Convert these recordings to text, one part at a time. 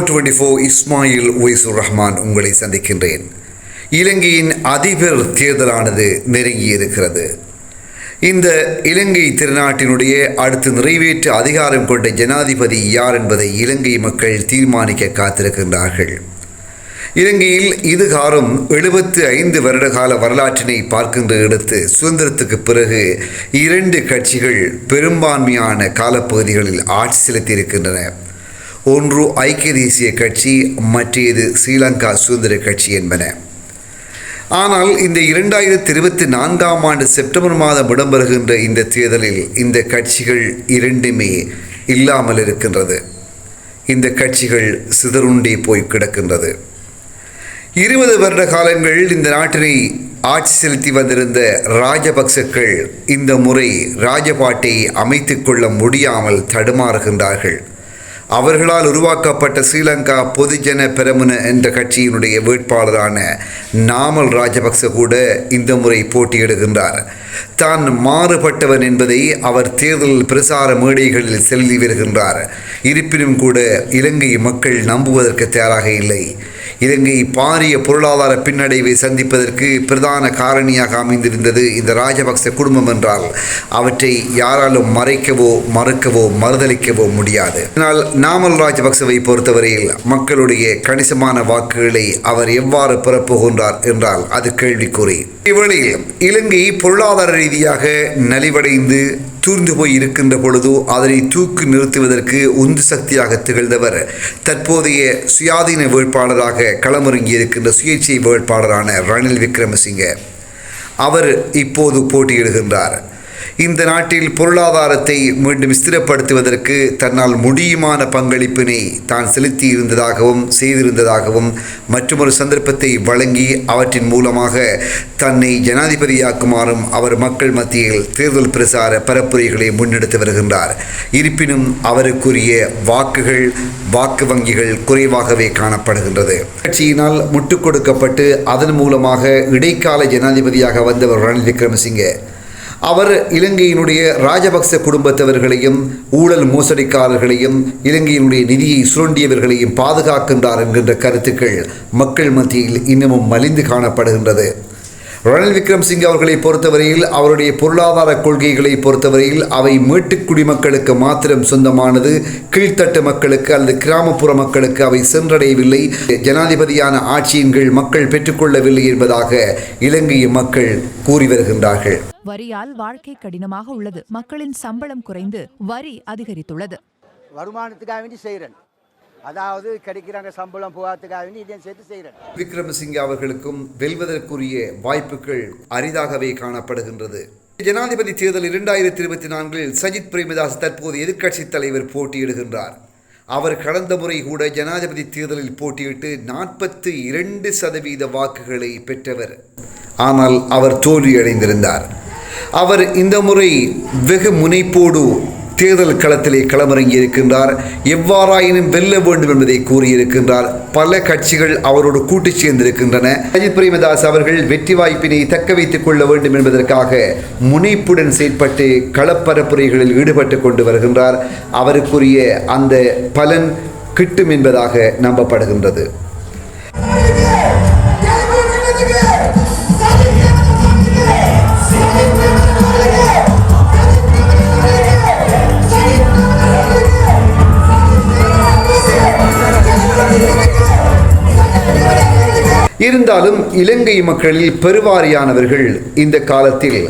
Twenty four Ismail Oysur Rahman உங்களை சந்திக்கின்றேன். இலங்கையின் அதிபர் தேர்தலானது நெருங்கி இருக்கிறது இந்த இலங்கை திருநாட்டினுடைய அடுத்து நிறைவேற்று அதிகாரம் கொண்ட ஜனாதிபதி யார் என்பதை இலங்கை மக்கள் தீர்மானிக்க காத்திருக்கின்றார்கள். இலங்கையில் இதுகாரும் எழுபத்து ஐந்து வருட கால வரலாற்றினை பார்க்கின்ற இடத்து சுதந்திரத்துக்கு பிறகு இரண்டு கட்சிகள் பெரும்பான்மையான காலப்பகுதிகளில் ஆட்சி செலுத்தியிருக்கின்றன. ஒன்று ஐக்கிய தேசிய கட்சி மற்றது ஸ்ரீலங்கா சுதந்திர கட்சி என்பன. ஆனால் இந்த இரண்டாயிரத்தி இருபத்தி நான்காம் ஆண்டு செப்டம்பர் மாதம் இடம்பெறுகின்ற இந்த தேர்தலில் இந்த கட்சிகள் இரண்டுமே இல்லாமல் இருக்கின்றது. இந்த கட்சிகள் சிதறுண்டே போய் கிடக்கின்றது. இருபது வருட காலங்கள் இந்த நாட்டினை ஆட்சி செலுத்தி வந்திருந்த ராஜபக்சக்கள் இந்த முறை ராஜபாட்டை அமைத்துக்கொள்ள முடியாமல் தடுமாறுகின்றார்கள். அவர்களால் உருவாக்கப்பட்ட ஸ்ரீலங்கா பொதுஜன பெரமுன என்ற கட்சியினுடைய வேட்பாளரான நாமல் ராஜபக்ச கூட இந்த முறை போட்டியிடுகின்றார். தான் மாறுபட்டவன் என்பதை அவர் தேர்தல் பிரசார மேடைகளில் செல்லி வருகின்றார். இருப்பினும் கூட இலங்கை மக்கள் நம்புவதற்கு தயாராக இல்லை. இலங்கை பாரிய பொருளாதார பின்னடைவை சந்திப்பதற்கு பிரதான காரணியாக அமைந்திருந்தது இந்த ராஜபக்ச குடும்பம் என்றால். அவற்றை யாராலும் மறைக்கவோ மறுக்கவோ மறுதளிக்கவோ முடியாது. ஆனால் நாமல் ராஜபக்சவை பொறுத்தவரையில் மக்களுடைய கணிசமான வாக்குகளை அவர் எவ்வாறு பெறப்போகின்றார் என்றால் அது கேள்விக்குறி. இவ்வழியில் இலங்கை பொருளாதார ரீதியாக நலிவடைந்து தூர்ந்து போய் இருக்கின்ற பொழுதோ அதனை தூக்கி நிறுத்துவதற்கு உந்து சக்தியாக திகழ்ந்தவர். தற்போதைய சுயாதீன வேட்பாளராக களமிறங்கி இருக்கின்ற சுயேட்சை வேட்பாளரான ரணில் விக்ரமசிங்க. அவர் இப்போது போட்டியிடுகின்றார். இந்த நாட்டில் பொருளாதாரத்தை மீண்டும் ஸ்திரப்படுத்துவதற்கு தன்னால் முடியுமான பங்களிப்பினை தான் செலுத்தி இருந்ததாகவும் செய்திருந்ததாகவும் மற்றொரு சந்தர்ப்பத்தை வழங்கி அவற்றின் மூலமாக தன்னை ஜனாதிபதியாக்குமாறும் அவர் மக்கள் மத்தியில் தேர்தல் பிரசார பரப்புரைகளை முன்னெடுத்து வருகின்றார். இருப்பினும் அவருக்குரிய வாக்குகள் வாக்கு வங்கிகள் குறைவாகவே காணப்படுகின்றது. கட்சியினால் முட்டுக் கொடுக்கப்பட்டு அதன் மூலமாக இடைக்கால ஜனாதிபதியாக வந்தவர் ரணில் விக்ரமசிங்கே. அவர் இலங்கையினுடைய ராஜபக்ச குடும்பத்தவர்களையும் ஊழல் மோசடிக்காரர்களையும் இலங்கையினுடைய நிதியை சுரண்டியவர்களையும் பாதுகாக்கின்றார் என்கின்ற கருத்துக்கள் மக்கள் மத்தியில் இன்னமும் மலிந்து காணப்படுகின்றது. ரணில் விக்ரம்சிங் அவர்களை பொறுத்தவரையில் அவருடைய பொருளாதார கொள்கைகளை பொறுத்தவரையில் அவை மீட்டுக் குடிமக்களுக்கு மாத்திரம் சொந்தமானது கீழ்த்தட்டு மக்களுக்கு அல்லது கிராமப்புற மக்களுக்கு அவை சென்றடையவில்லை. ஜனாதிபதியான ஆட்சியின் கீழ் மக்கள் பெற்றுக்கொள்ளவில்லை என்பதாக இலங்கை மக்கள் கூறி வருகின்றார்கள். வரியால் வாழ்க்கை கடினமாக உள்ளது. மக்களின் சம்பளம் குறைந்து வரி அதிகரித்துள்ளது. வருமானத்துக்காக வேண்டி செய்கிறேன் அதாவது கிடைக்கிறாங்க சம்பளம் போகாதுக்காக இதையும் சேர்த்து செய்கிறேன் விக்ரமசிங்க அவர்களுக்கும் வெல்வதற்குரிய வாய்ப்புகள் அரிதாகவே காணப்படுகின்றது. ஜனாதிபதி தேர்தல் இரண்டாயிரத்தி இருபத்தி நான்கில் சஜித் பிரேமதாஸ் தற்போது எதிர்க்கட்சித் தலைவர் போட்டியிடுகின்றார். அவர் கடந்த முறை கூட ஜனாதிபதி தேர்தலில் போட்டியிட்டு நாற்பத்தி இரண்டு சதவீத வாக்குகளை பெற்றவர். ஆனால் அவர் தோல்வியடைந்திருந்தார். அவர் இந்த முறை வெகு முனைப்போடு தேர்தல் களத்திலே களமிறங்கி இருக்கின்றார். எவ்வாறாயினும் வெல்ல வேண்டும் என்பதை கூறியிருக்கின்றார். பல கட்சிகள் அவரோடு கூட்டு சேர்ந்திருக்கின்றன. அஜித் பிரேமதாஸ் அவர்கள் வெற்றி வாய்ப்பினை தக்க வைத்துக் கொள்ள வேண்டும் என்பதற்காக முனைப்புடன் செயற்பட்டு களப்பரப்புரைகளில் ஈடுபட்டு கொண்டு வருகின்றார். அவருக்குரிய அந்த பலன் கிட்டும் என்பதாக நம்பப்படுகின்றது. இருந்தாலும் இலங்கை மக்களில் பெருவாரியானவர்கள் இந்த காலத்தில்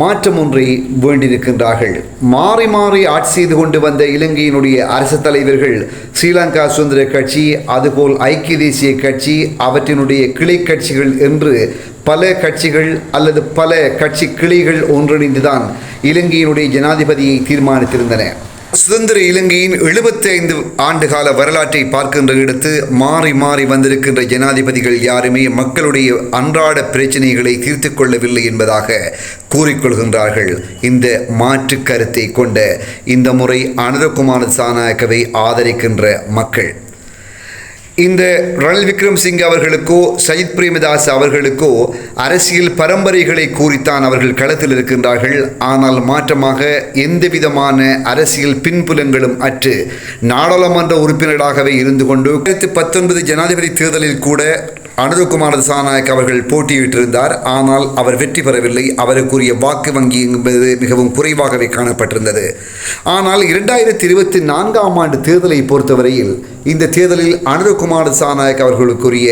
மாற்றம் ஒன்றை வேண்டியிருக்கின்றார்கள். மாறி மாறி ஆட்சி செய்து கொண்டு வந்த இலங்கையினுடைய அரசு தலைவர்கள் ஸ்ரீலங்கா சுதந்திர கட்சி அதுபோல் ஐக்கிய தேசிய கட்சி அவற்றினுடைய கிளை கட்சிகள் என்று பல கட்சிகள் அல்லது பல கட்சி கிளைகள் ஒன்றிணைந்துதான் இலங்கையினுடைய ஜனாதிபதியை தீர்மானித்திருந்தன. சுதந்திர இலங்கையின் 75 ஆண்டுகால வரலாற்றை பார்க்கின்ற இடத்து மாறி மாறி வந்திருக்கின்ற ஜனாதிபதிகள் யாருமே மக்களுடைய அன்றாட பிரச்சனைகளை தீர்த்து கொள்ளவில்லை என்பதாக கூறிக்கொள்கின்றார்கள். இந்த மாற்று கருத்தை கொண்ட இந்த முறை அனுரகுமார சாநாயக்கவை ஆதரிக்கின்ற மக்கள். இந்த ரணில் விக்ரம்சிங் அவர்களுக்கோ சஜித் பிரேமதாஸ் அவர்களுக்கோ அரசியல் பரம்பரைகளை கூறித்தான் அவர்கள் களத்தில் இருக்கின்றார்கள். ஆனால் மாற்றமாக எந்த விதமான அரசியல் பின்புலங்களும் அற்று நாடாளுமன்ற உறுப்பினராகவே இருந்து கொண்டு ரெண்டாயிரத்தி பத்தொன்பது ஜனாதிபதி தேர்தலில் கூட அனுரகுமார் திசாநாயக் அவர்கள் போட்டியிட்டிருந்தார். ஆனால் அவர் வெற்றி பெறவில்லை. அவருக்குரிய வாக்கு வங்கி என்பது மிகவும் குறைவாகவே காணப்பட்டிருந்தது. ஆனால் இரண்டாயிரத்தி இருபத்தி நான்காம் ஆண்டு தேர்தலை பொறுத்தவரையில் இந்த தேர்தலில் அனுரகுமார் திசாநாயக் அவர்களுக்குரிய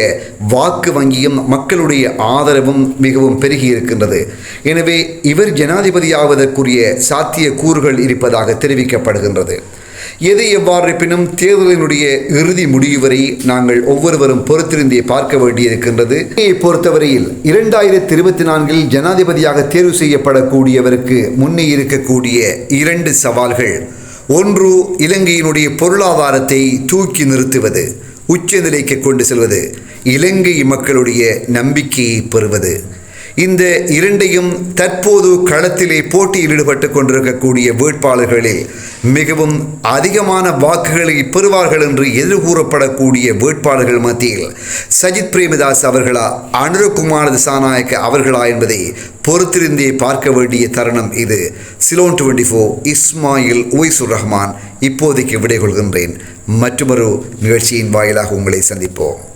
வாக்கு வங்கியும் மக்களுடைய ஆதரவும் மிகவும் பெருகி இருக்கின்றது. எனவே இவர் ஜனாதிபதியாவதற்குரிய சாத்திய கூறுகள் இருப்பதாக தெரிவிக்கப்படுகின்றது. எது எவ்வாறு இருப்பினும் தேர்தலினுடைய இறுதி முடிவு வரை நாங்கள் ஒவ்வொருவரும் பொறுத்திருந்தே பார்க்க வேண்டியிருக்கின்றது. பொறுத்தவரையில் இரண்டாயிரத்தி இருபத்தி நான்கில் ஜனாதிபதியாக தேர்வு செய்யப்படக்கூடியவருக்கு முன்னே இருக்கக்கூடிய இரண்டு சவால்கள். ஒன்று இலங்கையினுடைய பொருளாதாரத்தை தூக்கி நிறுத்துவது உச்சநிலைக்கு கொண்டு செல்வது இலங்கை மக்களுடைய நம்பிக்கையை பெறுவது. இந்த இரண்டையும் தற்போது களத்திலே போட்டியில் ஈடுபட்டு கொண்டிருக்கக்கூடிய வேட்பாளர்களில் மிகவும் அதிகமான வாக்குகளை பெறுவார்கள் என்று எதிர்கூறப்படக்கூடிய வேட்பாளர்கள் மத்தியில் சஜித் பிரேமதாஸ் அவர்களா அனுரகுமார் திசாநாயக்க அவர்களா என்பதை பொறுத்திருந்தே பார்க்க வேண்டிய தருணம் இது. Ceylon twenty four Ismail Oysur Rahman இப்போதைக்கு விடை கொள்கின்றேன் மற்றொரு நிகழ்ச்சியின் வாயிலாக உங்களை சந்திப்போம்.